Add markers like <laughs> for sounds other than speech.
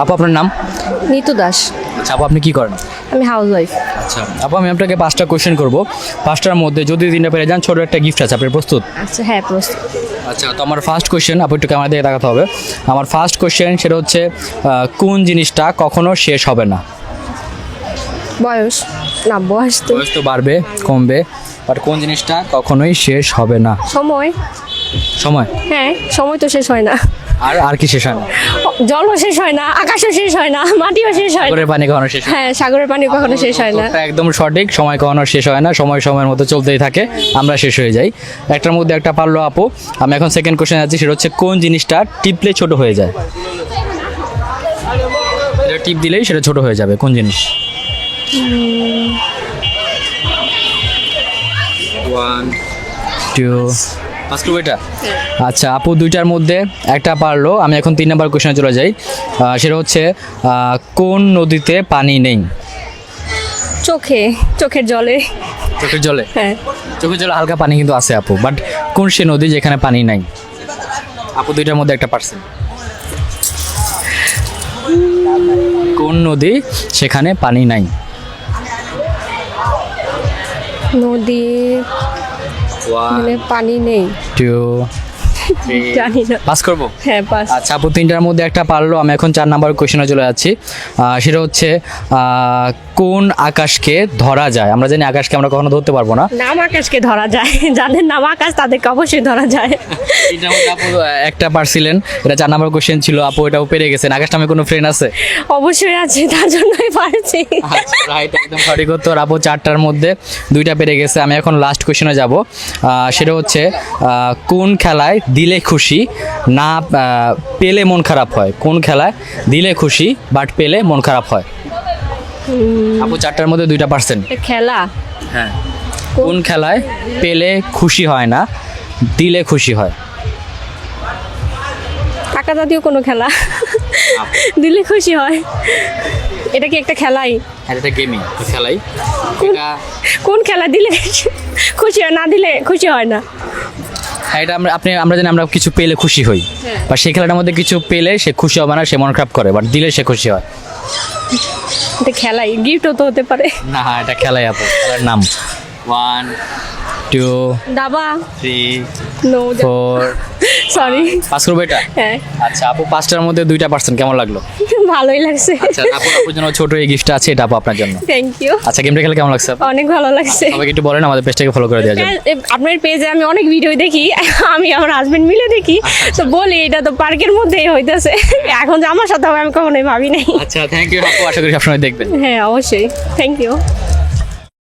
আপু আপনার নাম? নিতু দাস। আচ্ছা আপু আপনি কি করেন? আমি হাউস ওয়াইফ আচ্ছা আপু আমি আপনাকে পাঁচটা কোয়েশ্চেন করব। পাঁচটার মধ্যে যদি তিনটা পেরে যান ছোট একটা গিফট আছে আপনি প্রস্তুত? আচ্ছা হ্যাঁ প্রস্তুত। আচ্ছা তো আমার ফার্স্ট কোশ্চেন আপু একটু ক্যামেরা দিকে তাকাতে হবে। আমার ফার্স্ট কোশ্চেন সেটা হচ্ছে কোন জিনিসটা কখনো শেষ হবে না? বয়স। না বয়স তো। বয়স তো বাড়বে কমবে বাট কোন জিনিসটা কখনোই শেষ হবে না? সময়। সময়? হ্যাঁ সময় তো শেষ হয় না। আর আর কি শেষ হয় না? জলও শেষ হয় না আকাশও শেষ হয় না মাটিও শেষ হয় না। সাগরের পানি কখনো শেষ হয় না। হ্যাঁ সাগরের পানি কখনো শেষ হয় না। উত্তরটা একদম সঠিক সময় কখনো শেষ হয় না সময় সময়ের মতো চলতেই থাকে আমরা শেষ হয়ে যাই। একটার মধ্যে একটা পারল আপু আমি এখন সেকেন্ড কোশ্চেন আছি সেটা হচ্ছে কোন জিনিসটা টিপলে ছোট হয়ে যায়? এটা টিপ দিলেই সেটা ছোট হয়ে যাবে কোন জিনিস? ওয়ান টু এটা আচ্ছা আপু দুইটার মধ্যে একটা পারল আমি এখন তিন নম্বর কোশ্চেনে চলে যাই। সেটা হচ্ছে কোন নদীতে পানি নেই? চোখে চোখের জলে। চোখের জলে? হ্যাঁ। চোখের জলে হালকা পানি কিন্তু আছে আপু বাট কোন সে নদী যেখানে পানি নাই? আপু দুইটার মধ্যে একটা পার্সেন্ট কোন নদী সেখানে পানি নাই? নদী মানে পানি নেই। টু <laughs> জানি না। পাস করব? হ্যাঁ পাস আচ্ছা আপু তিনটার মধ্যে একটা পারল আমি এখন চার নাম্বার কোয়েশনে চলে যাচ্ছি। সেটা হচ্ছে কোন আকাশকে ধরা যায়? আমরা জানি আকাশকে আমরা কখনো ধরতে পারব না। নাম আকাশকে ধরা যায়। <laughs> যাদের নাম আকাশ তাদেরকে অবশ্যই ধরা যায়। একটা পারছিলেন। এটা চার নাম্বার কোয়েশ্চেন ছিল। আপু এটাও পেরে গেছেন। আকাশ নামে কোনো ফ্রেন্ড আছে? অবশ্যই আছে তার জন্যই পারছি। আচ্ছা রাইট একদম সঠিক উত্তর। আপু চারটার মধ্যে দুইটা পেরে গেছে। আমি এখন লাস্ট কোয়েশনে যাব। সেটা হচ্ছে কোন খেলায় দিলে খুশি না পেলে মন খারাপ হয়। কোন খেলায়? দিলে খুশি বাট পেলে মন খারাপ হয়। আপু চারটার মধ্যে দুইটা পার্সেন্ট খেলা? হ্যাঁ। কোন খেলায় পেলে খুশি হয় না দিলে খুশি হয়? টাকা জাতীয় কোনো খেলা? দিলে খুশি হয়। এটা কি একটা খেলাই? হ্যাঁ এটা গেমিং খেলাই। কোন খেলা দিলে খুশি হয় না দিলে খুশি হয় না? এটা আমরা আপনি আমরা জানি আমরা কিছু পেলে খুশি হই। হ্যাঁ। বা সেই খেলাটার মধ্যে কিছু পেলে সে খুশি হবে না সে মন খারাপ করে বাট দিলে সে খুশি হয়। এটা খেলাই গিফটও তো হতে পারে। না হ্যাঁ এটা খেলাই আপু খেলার নাম। ওয়ান টু দাবা। Three no four sorry pass করব এটা? হ্যাঁ। আচ্ছা আপু পাঁচটার মধ্যে দুইটা পার্সেন্ট কেমন লাগল? <laughs> ভালোই লাগছে। আচ্ছা আপু আপুর জন্য ছোট এই গিফটটা আছে এটা আপু আপনার জন্য। থ্যাংক ইউ আচ্ছা গেমটা খেলে কেমন লাগছে অনেক ভালো লাগছে। সবাইকে একটু বলেন আমাদের পেজটাকে ফলো করে দেওয়ার জন্য হ্যাঁ, আপনার পেজে আমি অনেক ভিডিও দেখি আমি আমার হাজবেন্ড মিলে দেখি তো বলি এটা তো পার্কের মধ্যেই হইতেছে। এখন যে আমার সাথে হবে আমি কখনোই ভাবি নাই। আচ্ছা থ্যাংক ইউ আপু আশা করি সবসময় দেখবেন। হ্যাঁ অবশ্যই। Thank you